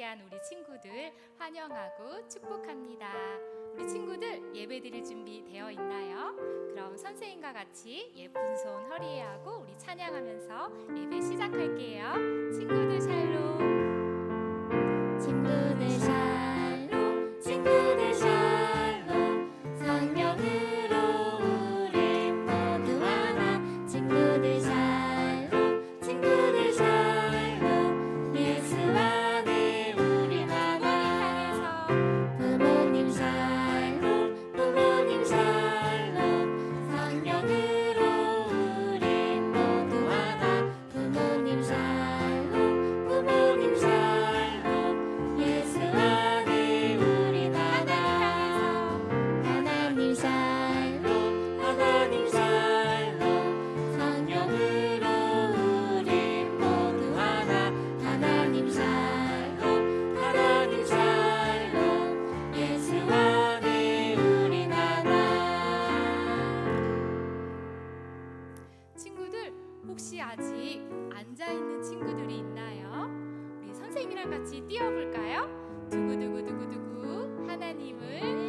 함께한 우리 친구들 환영하고 축복합니다. 우리 친구들 예배 드릴 준비 되어 있나요? 그럼 선생님과 같이 예쁜 손 허리에 하고 우리 찬양하면서 예배 시작할게요. 친구들 샬롬. 친구 아직 앉아 있는 친구들이 있나요? 우리 선생님이랑 같이 뛰어볼까요? 두구두구두구두구 하나님을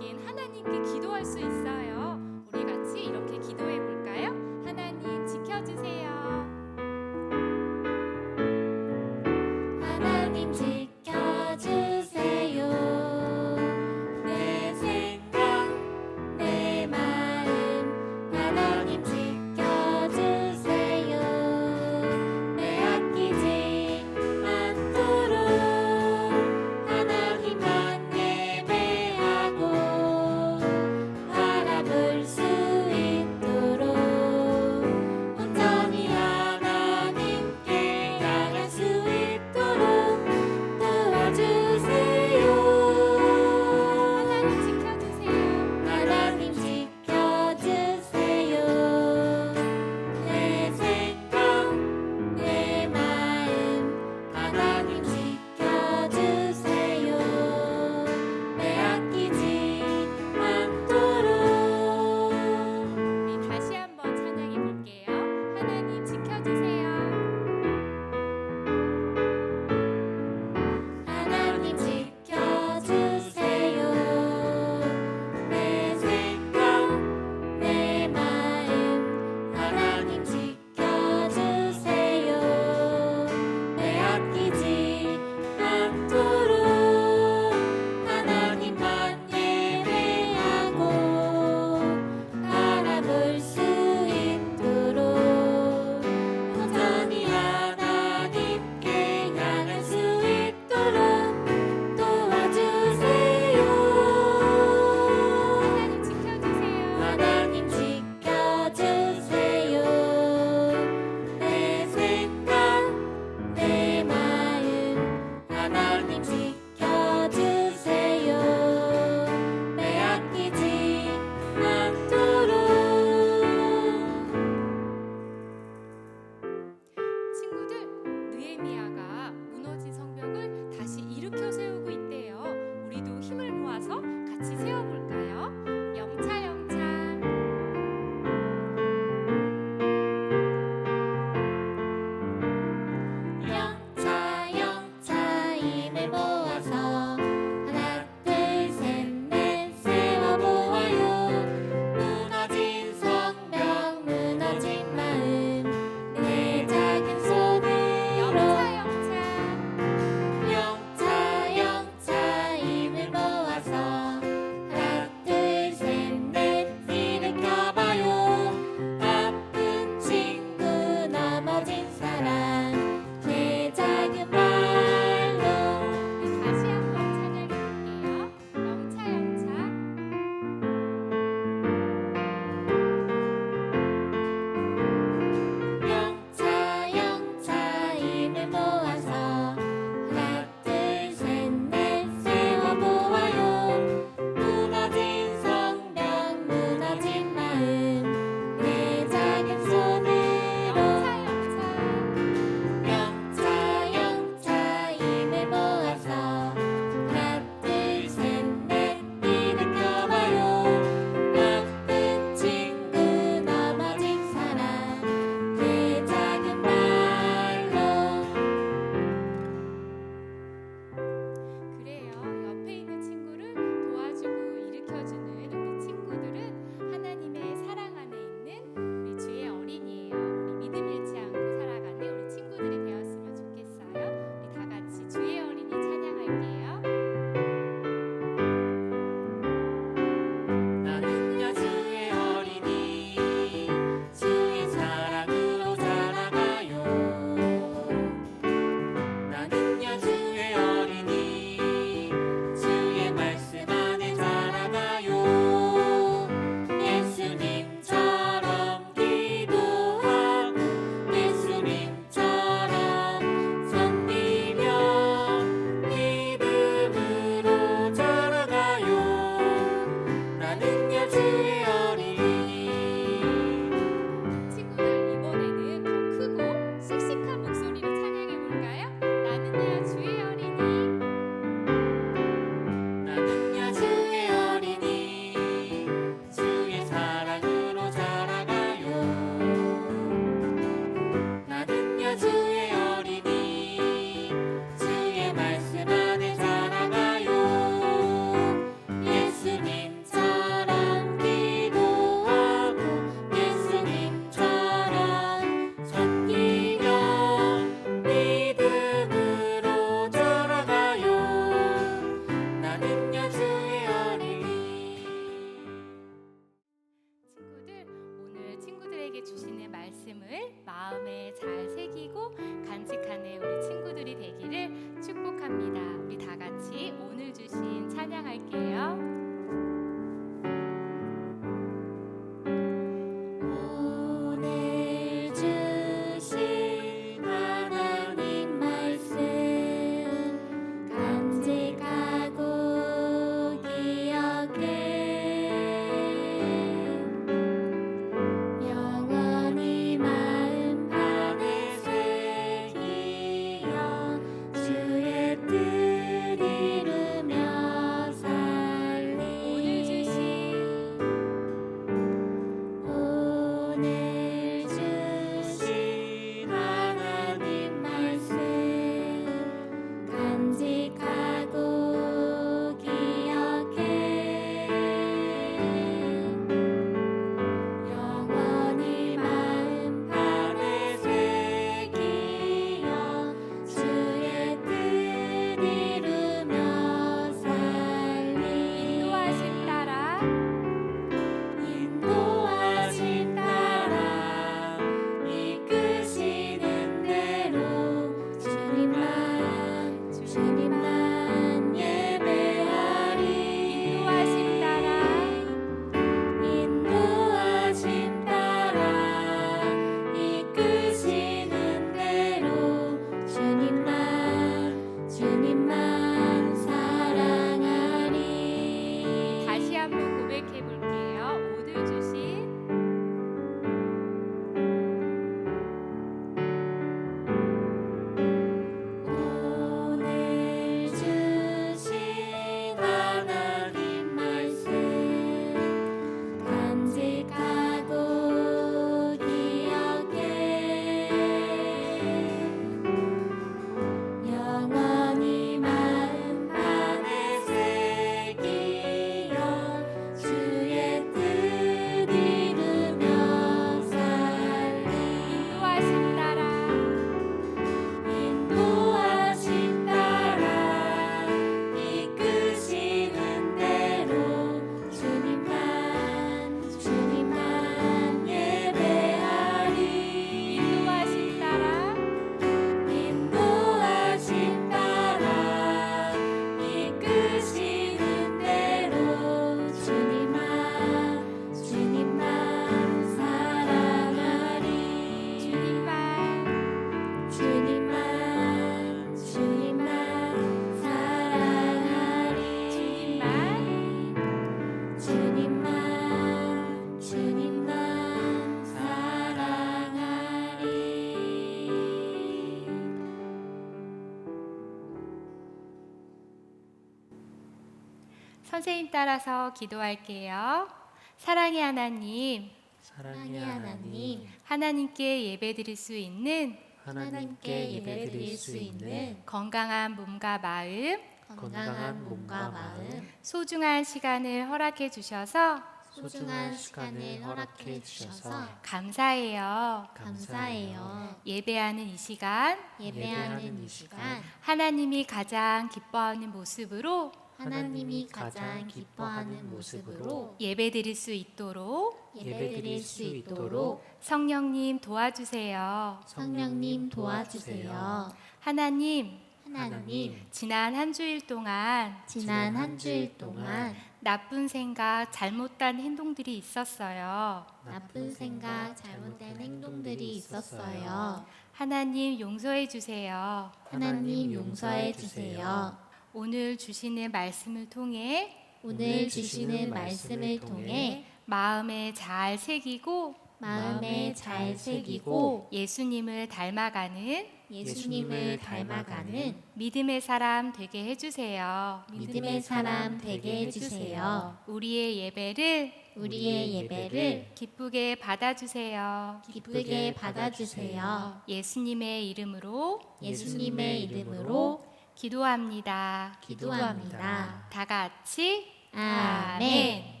선생님 따라서 기도할게요. 사랑의 하나님, 사랑의 하나님, 하나님께 예배드릴 수 있는 하나님께 예배드릴 수 있는 건강한 몸과 마음, 건강한 몸과 마음, 소중한 시간을 허락해 주셔서 소중한 시간을 허락해 주셔서 감사해요. 감사해요 예배하는 이 시간 예배하는 이 시간 하나님이 가장 기뻐하는 모습으로 하나님이 가장 기뻐하는 모습으로 예배드릴 수 있도록 예배드릴 수 있도록 성령님 도와주세요. 성령님 도와주세요 하나님, 하나님 지난 한 주일 동안 지난 한 주일 동안 나쁜 생각, 잘못된 행동들이 있었어요. 나쁜 생각 잘못된 행동들이 있었어요 하나님 용서해 주세요. 하나님 용서해 주세요 오늘 주시는 말씀을 통해 오늘 주시는 말씀을 통해 마음에 잘 새기고 마음에 잘 새기고 예수님을 닮아가는 예수님을 닮아가는 믿음의 사람 되게 해주세요. 믿음의 사람 되게 해주세요. 우리의 예배를 우리의 예배를 기쁘게 받아주세요. 기쁘게 받아주세요. 예수님의 이름으로 예수님의 이름으로 기도합니다. 기도합니다. 다 같이 아멘.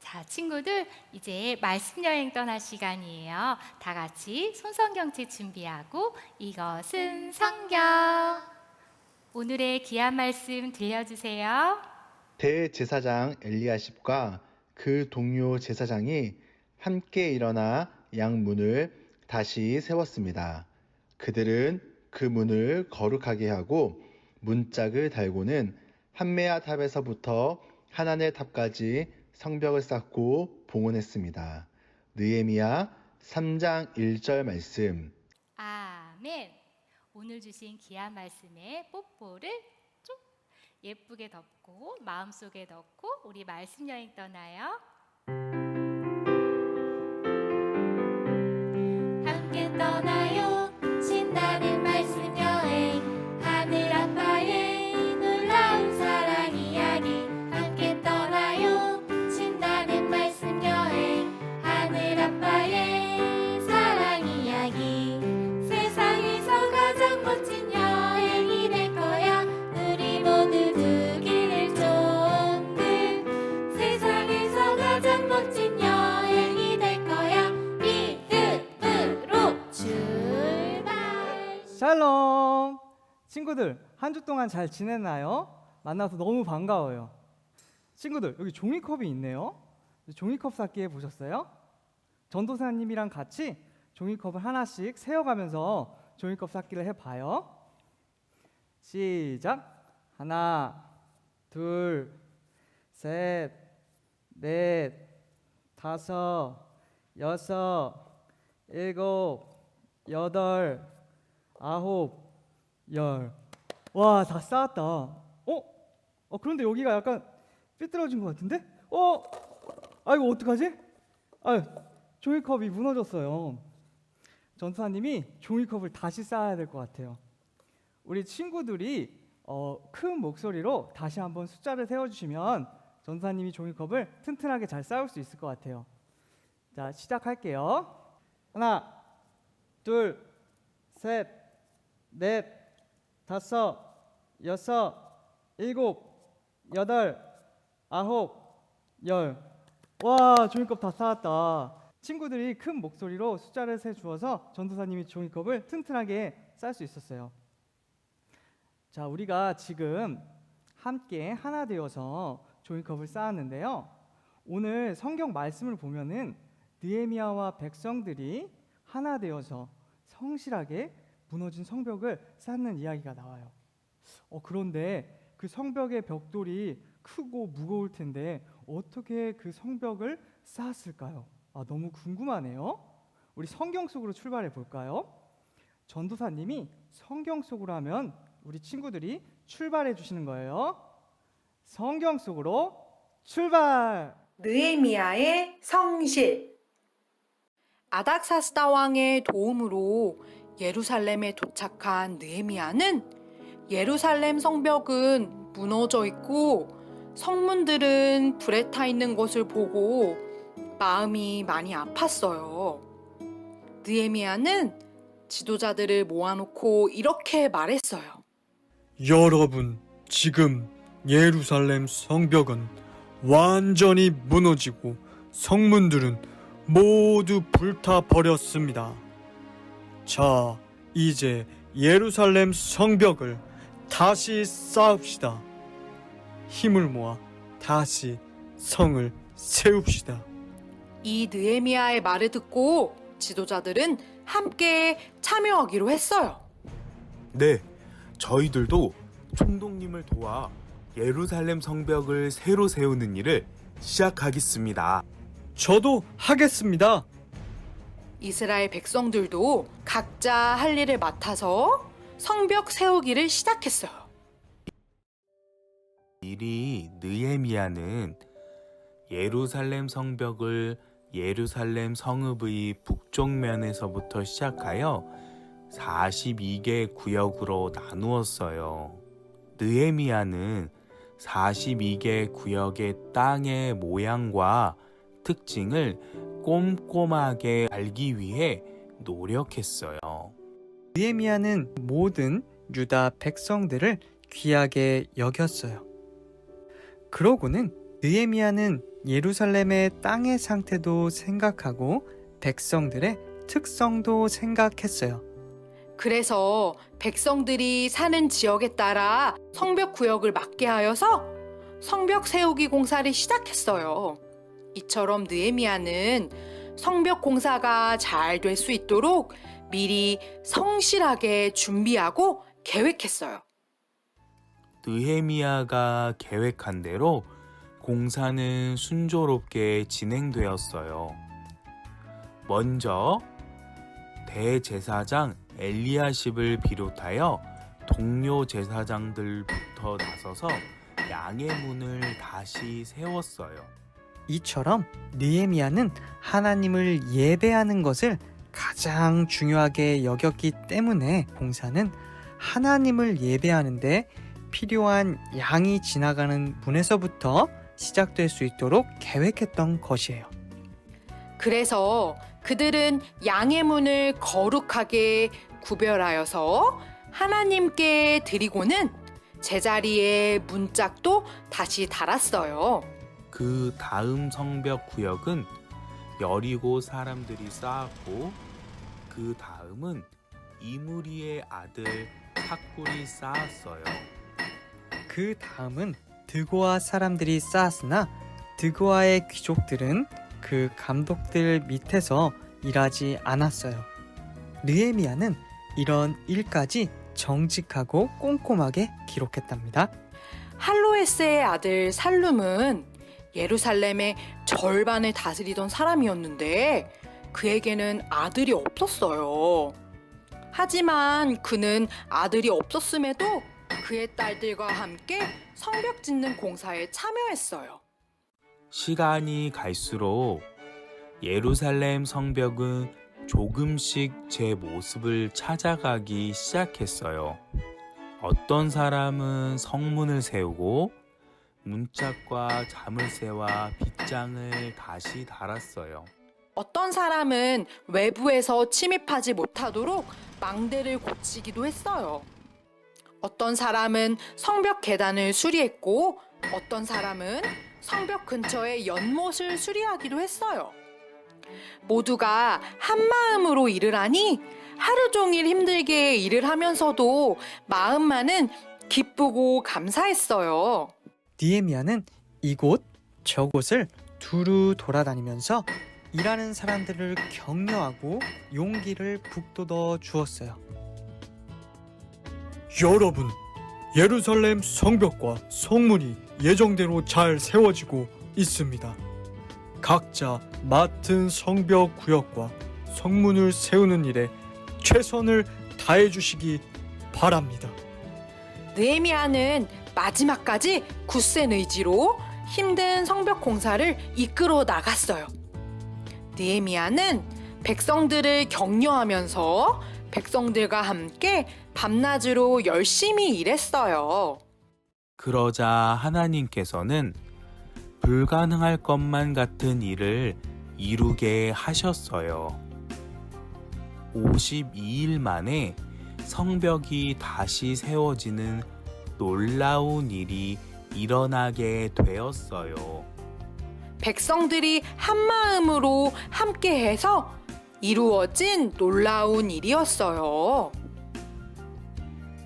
자, 친구들 이제 말씀 여행 떠날 시간이에요. 다 같이 손성경책 준비하고 이것은 성경. 오늘의 귀한 말씀 들려주세요. 대제사장 엘리야십과 그 동료 제사장이 함께 일어나 양문을 다시 세웠습니다. 그들은 그 문을 거룩하게 하고 문짝을 달고는 한메아 탑에서부터 하나넬 탑까지 성벽을 쌓고 봉헌했습니다. 느헤미야 3장 1절 말씀. 아멘. 오늘 주신 귀한 말씀에 뽀뽀를 쭉 예쁘게 덮고 마음속에 넣고 우리 말씀 여행 떠나요. 함께 떠나 동안 잘 지냈나요? 만나서 너무 반가워요. 친구들, 여기 종이컵이 있네요. 종이컵 쌓기 해보셨어요? 전도사님이랑 같이 종이컵을 하나씩 세어가면서 종이컵 쌓기를 해봐요. 시작! 하나, 둘, 셋, 넷, 다섯, 여섯, 일곱, 여덟, 아홉, 열. 와, 다 쌓았다. 어? 어, 그런데 여기가 약간 삐뚤어진 것 같은데? 어? 아이고, 어떡하지? 아유, 종이컵이 무너졌어요. 전사님이 종이컵을 다시 쌓아야 될 것 같아요. 우리 친구들이 어, 큰 목소리로 다시 한번 숫자를 세워주시면 전사님이 종이컵을 튼튼하게 잘 쌓을 수 있을 것 같아요. 자, 시작할게요. 하나, 둘, 셋, 넷, 다섯, 여섯, 일곱, 여덟, 아홉, 열. 와, 종이컵 다 쌓았다. 친구들이 큰 목소리로 숫자를 세 주어서 전도사님이 종이컵을 튼튼하게 쌓을 수 있었어요. 자, 우리가 지금 함께 하나 되어서 종이컵을 쌓았는데요. 오늘 성경 말씀을 보면은 느헤미야와 백성들이 하나 되어서 성실하게 무너진 성벽을 쌓는 이야기가 나와요. 어, 그런데 그 성벽의 벽돌이 크고 무거울 텐데 어떻게 그 성벽을 쌓았을까요? 아, 너무 궁금하네요. 우리 성경 속으로 출발해 볼까요? 전도사님이 성경 속으로 하면 우리 친구들이 출발해 주시는 거예요. 성경 속으로 출발! 느헤미야의 성실 아닥사스다 왕의 도움으로 예루살렘에 도착한 느헤미야는 예루살렘 성벽은 무너져 있고 성문들은 불에 타 있는 것을 보고 마음이 많이 아팠어요. 느헤미야는 지도자들을 모아놓고 이렇게 말했어요. 여러분, 지금 예루살렘 성벽은 완전히 무너지고 성문들은 모두 불타 버렸습니다. 자, 이제 예루살렘 성벽을 다시 쌓읍시다. 힘을 모아 다시 성을 세웁시다. 이 느헤미야의 말을 듣고 지도자들은 함께 참여하기로 했어요. 네, 저희들도 총독님을 도와 예루살렘 성벽을 새로 세우는 일을 시작하겠습니다. 저도 하겠습니다. 이스라엘 백성들도 각자 할 일을 맡아서 성벽 세우기를 시작했어요. 미리 느헤미야는 예루살렘 성벽을 예루살렘 성읍의 북쪽 면에서부터 시작하여 42개 구역으로 나누었어요. 느헤미야는 42개 구역의 땅의 모양과 특징을 꼼꼼하게 알기 위해 노력했어요. 느헤미야는 모든 유다 백성들을 귀하게 여겼어요. 그러고는 느헤미야는 예루살렘의 땅의 상태도 생각하고 백성들의 특성도 생각했어요. 그래서 백성들이 사는 지역에 따라 성벽 구역을 맞게 하여서 성벽 세우기 공사를 시작했어요. 이처럼 느헤미야는 성벽 공사가 잘 될 수 있도록 미리 성실하게 준비하고 계획했어요. 느헤미야가 계획한 대로 공사는 순조롭게 진행되었어요. 먼저 대제사장 엘리야십을 비롯하여 동료 제사장들부터 나서서 양의 문을 다시 세웠어요. 이처럼 느헤미야는 하나님을 예배하는 것을 가장 중요하게 여겼기 때문에 공사는 하나님을 예배하는데 필요한 양이 지나가는 문에서부터 시작될 수 있도록 계획했던 것이에요. 그래서 그들은 양의 문을 거룩하게 구별하여서 하나님께 드리고는 제자리에 문짝도 다시 달았어요. 그 다음 성벽 구역은 여리고 사람들이 쌓았고 그 다음은 이무리의 아들 탁굴이 쌓았어요. 그 다음은 드고아 사람들이 쌓았으나 드고아의 귀족들은 그 감독들 밑에서 일하지 않았어요. 느헤미야는 이런 일까지 정직하고 꼼꼼하게 기록했답니다. 할로에스의 아들 살룸은 예루살렘의 절반을 다스리던 사람이었는데 그에게는 아들이 없었어요. 하지만 그는 아들이 없었음에도 그의 딸들과 함께 성벽 짓는 공사에 참여했어요. 시간이 갈수록 예루살렘 성벽은 조금씩 제 모습을 찾아가기 시작했어요. 어떤 사람은 성문을 세우고 문짝과 자물쇠와 빗장을 다시 달았어요. 어떤 사람은 외부에서 침입하지 못하도록 망대를 고치기도 했어요. 어떤 사람은 성벽 계단을 수리했고 어떤 사람은 성벽 근처의 연못을 수리하기도 했어요. 모두가 한 마음으로 일을 하니 하루 종일 힘들게 일을 하면서도 마음만은 기쁘고 감사했어요. 니에미아는 이곳 저곳을 두루 돌아다니면서 일하는 사람들을 격려하고 용기를 북돋워 주었어요. 여러분, 예루살렘 성벽과 성문이 예정대로 잘 세워지고 있습니다. 각자 맡은 성벽 구역과 성문을 세우는 일에 최선을 다해 주시기 바랍니다. 느헤미야는 마지막까지 굳센 의지로 힘든 성벽 공사를 이끌어 나갔어요. 느헤미야는 백성들을 격려하면서 백성들과 함께 밤낮으로 열심히 일했어요. 그러자 하나님께서는 불가능할 것만 같은 일을 이루게 하셨어요. 52일 만에 성벽이 다시 세워지는 놀라운 일이 일어나게 되었어요. 백성들이 한 마음으로 함께해서 이루어진 놀라운 일이었어요.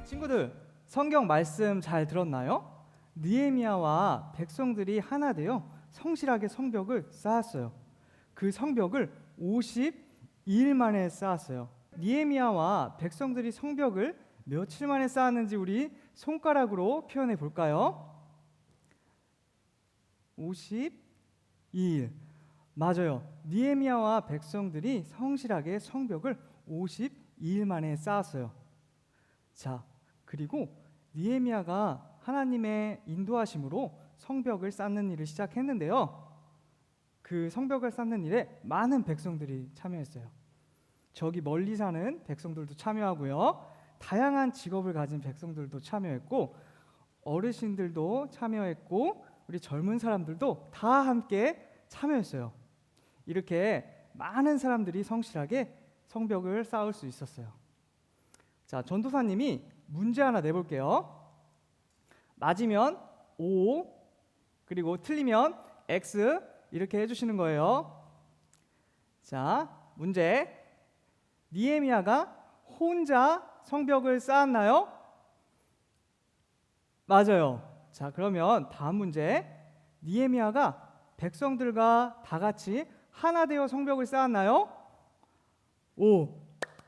친구들, 성경 말씀 잘 들었나요? 느헤미야와 백성들이 하나 되어 성실하게 성벽을 쌓았어요. 그 성벽을 52일 만에 쌓았어요. 느헤미야와 백성들이 성벽을 며칠 만에 쌓았는지 우리 손가락으로 표현해 볼까요? 52일. 맞아요. 느헤미야와 백성들이 성실하게 성벽을 52일 만에 쌓았어요. 자, 그리고 니에미아가 하나님의 인도하심으로 성벽을 쌓는 일을 시작했는데요. 그 성벽을 쌓는 일에 많은 백성들이 참여했어요. 저기 멀리 사는 백성들도 참여하고요. 다양한 직업을 가진 백성들도 참여했고 어르신들도 참여했고 우리 젊은 사람들도 다 함께 참여했어요. 이렇게 많은 사람들이 성실하게 성벽을 쌓을 수 있었어요. 자, 전도사님이 문제 하나 내볼게요. 맞으면 O, 그리고 틀리면 X 이렇게 해주시는 거예요. 자, 문제. 니에미아가 혼자 성벽을 쌓았나요? 맞아요. 자, 그러면 다음 문제. 니에미아가 백성들과 다 같이 하나 되어 성벽을 쌓았나요? 오,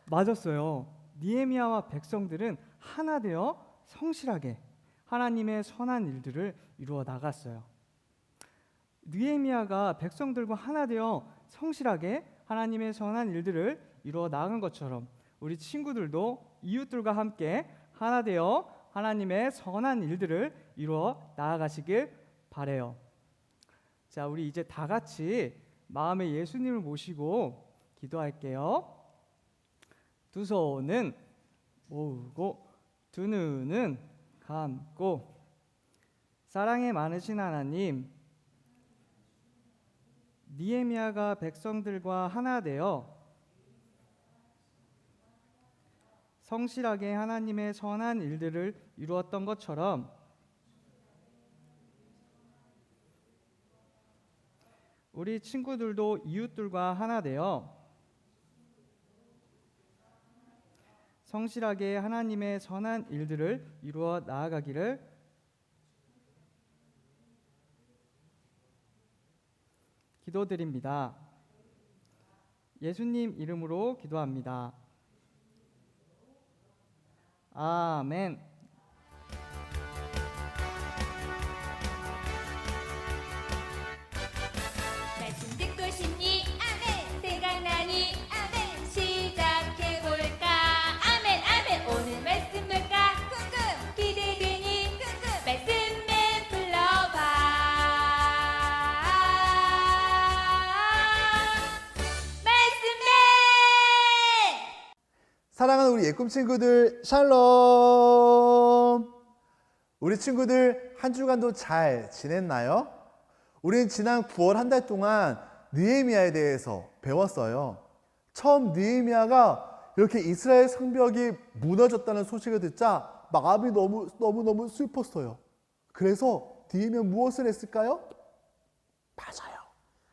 맞았어요. 니에미아와 백성들은 하나 되어 성실하게 하나님의 선한 일들을 이루어 나갔어요. 느헤미야가 백성들과 하나 되어 성실하게 하나님의 선한 일들을 이루어 나간 것처럼 우리 친구들도 이웃들과 함께 하나 되어 하나님의 선한 일들을 이루어 나아가시길 바래요. 자, 우리 이제 다 같이 마음에 예수님을 모시고 기도할게요. 두 손은 모으고 두 눈은 감고 사랑에 많으신 하나님 니에미아가 백성들과 하나 되어 성실하게 하나님의 선한 일들을 이루었던 것처럼 우리 친구들도 이웃들과 하나 되어 성실하게 하나님의 선한 일들을 이루어 나아가기를 기도드립니다. 예수님 이름으로 기도합니다. 아멘. 사랑하는 우리 예꿈 친구들 샬롬. 우리 친구들 한 주간도 잘 지냈나요? 우리는 지난 9월 한 달 동안 느헤미야에 대해서 배웠어요. 처음 느헤미야가 이렇게 이스라엘 성벽이 무너졌다는 소식을 듣자 마음이 너무 너무 너무 슬펐어요. 그래서 느헤미야 무엇을 했을까요? 맞아요.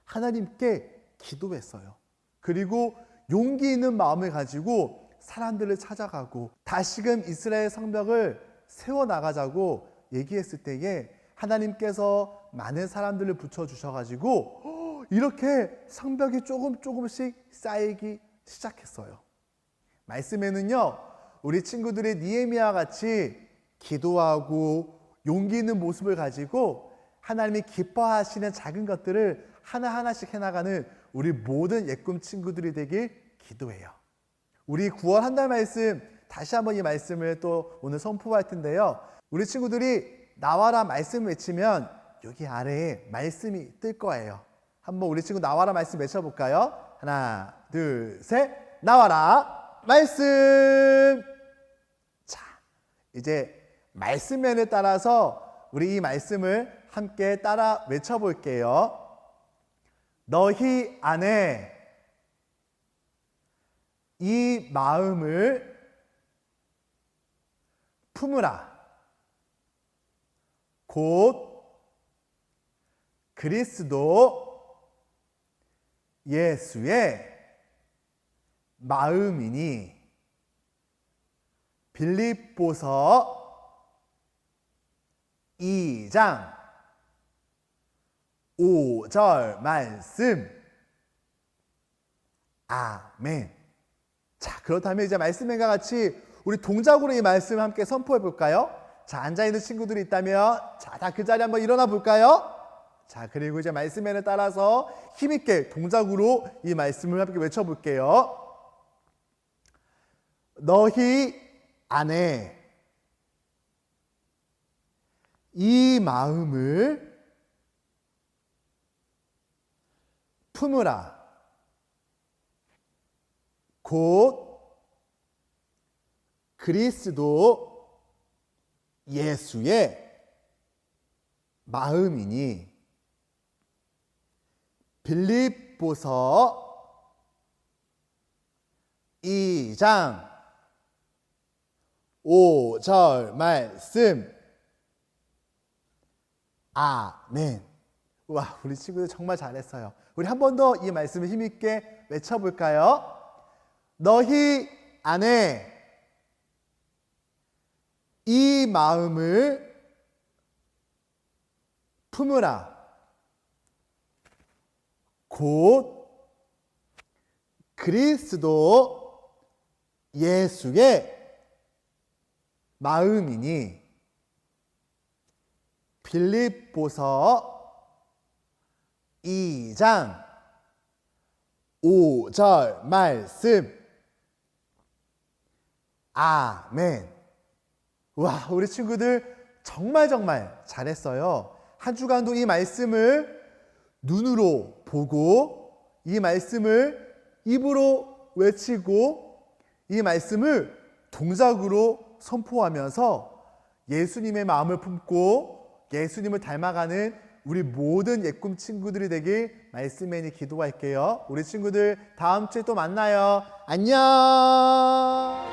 하나님께 기도했어요. 그리고 용기 있는 마음을 가지고 사람들을 찾아가고 다시금 이스라엘 성벽을 세워 나가자고 얘기했을 때에 하나님께서 많은 사람들을 붙여 주셔 가지고 이렇게 성벽이 조금 조금씩 쌓이기 시작했어요. 말씀에는요, 우리 친구들이 니에미아 같이 기도하고 용기 있는 모습을 가지고 하나님이 기뻐하시는 작은 것들을 하나하나씩 해나가는 우리 모든 예꿈 친구들이 되길 기도해요. 우리 9월 한 달 말씀 다시 한번 이 말씀을 또 오늘 선포할 텐데요. 우리 친구들이 나와라 말씀 외치면 여기 아래에 말씀이 뜰 거예요. 한번 우리 친구 나와라 말씀 외쳐볼까요? 하나, 둘, 셋. 나와라 말씀. 자, 이제 말씀면에 따라서 우리 이 말씀을 함께 따라 외쳐볼게요. 너희 안에 이 마음을 품으라. 곧 그리스도 예수의 마음이니 빌립보서 2장 5절 말씀 아멘. 자, 그렇다면 이제 말씀과 같이 우리 동작으로 이 말씀을 함께 선포해 볼까요? 자, 앉아 있는 친구들이 있다면 자, 다 그 자리 한번 일어나 볼까요? 자, 그리고 이제 말씀에 따라서 힘있게 동작으로 이 말씀을 함께 외쳐 볼게요. 너희 안에 이 마음을 품으라. 곧 그리스도 예수의 마음이니 빌립보서 2장 5절 말씀 아멘. 와, 우리 친구들 정말 잘했어요. 우리 한 번 더 이 말씀을 힘있게 외쳐볼까요? 너희 안에 이 마음을 품으라. 곧 그리스도 예수의 마음이니 빌립보서 2장 5절 말씀 아멘. 와, 우리 친구들 정말 정말 잘했어요. 한 주간도 이 말씀을 눈으로 보고 이 말씀을 입으로 외치고 이 말씀을 동작으로 선포하면서 예수님의 마음을 품고 예수님을 닮아가는 우리 모든 예꿈 친구들이 되길 말씀해니 기도할게요. 우리 친구들 다음 주에 또 만나요. 안녕.